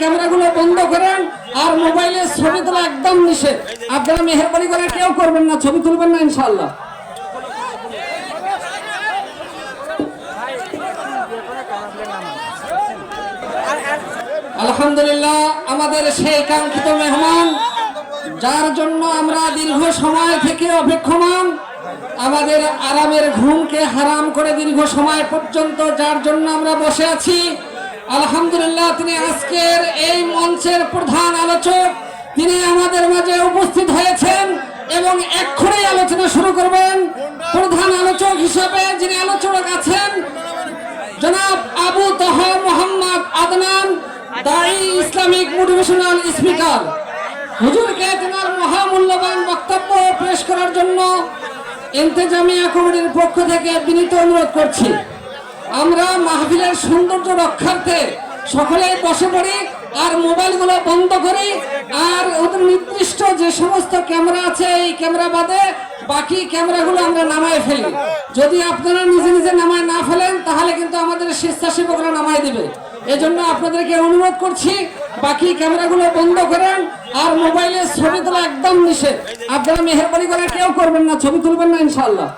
ক্যামেরাগুলো বন্ধ করেন আর ছবি তোলা একদম করে কেউ করবেন না, ছবি তুলবেন না ইনশাআল্লাহ। আলহামদুলিল্লাহ, আমাদের সেই কাঙ্ক্ষিত মেহমান, যার জন্য আমরা দীর্ঘ সময় থেকে অপেক্ষমান, আমাদের আরামের ঘুমকে হারাম করে দীর্ঘ সময় পর্যন্ত যার জন্য আমরা বসে আছি। আলহামদুলিল্লাহ, তিনি আজকের এই মঞ্চের প্রধান আলোচক। তিনি আমাদের মাঝে উপস্থিত হয়েছেন এবং এক্ষুনি আলোচনা শুরু করবেন। প্রধান আলোচক হিসেবে যিনি আলোচক আছেন, জনাব আবু তহা মোহাম্মদ আদনান দাই ইসলামিক মোটিভেশনাল স্পিকার। হুজুরকে তেনার মহামূল্যবান বক্তব্য পেশ করার জন্য ইন্তেজামিয়া কমিটির পক্ষ থেকে বিনীত অনুরোধ করছি। আমরা মাহফিলের সৌন্দর্য রক্ষার্থে সকলেই বসে পড়ি আর মোবাইলগুলো বন্ধ করি। আর ওদের নির্দিষ্ট যে সমস্ত ক্যামেরা আছে, এই ক্যামেরা বাদে বাকি ক্যামেরাগুলো আমরা নামায় ফেলি। যদি আপনারা নিজে নিজে নামায় না ফেলেন, তাহলে কিন্তু আমাদের স্বেচ্ছাসেবকরা নামায় দেবে। এজন্য আপনাদেরকে অনুরোধ করছি, বাকি ক্যামেরাগুলো বন্ধ করেন আর মোবাইলে ছবি তোলা একদম নিষেধ। আপনারা মেহরবানি করে কেউ করবেন না, ছবি তুলবেন না, ইনশাআল্লাহ।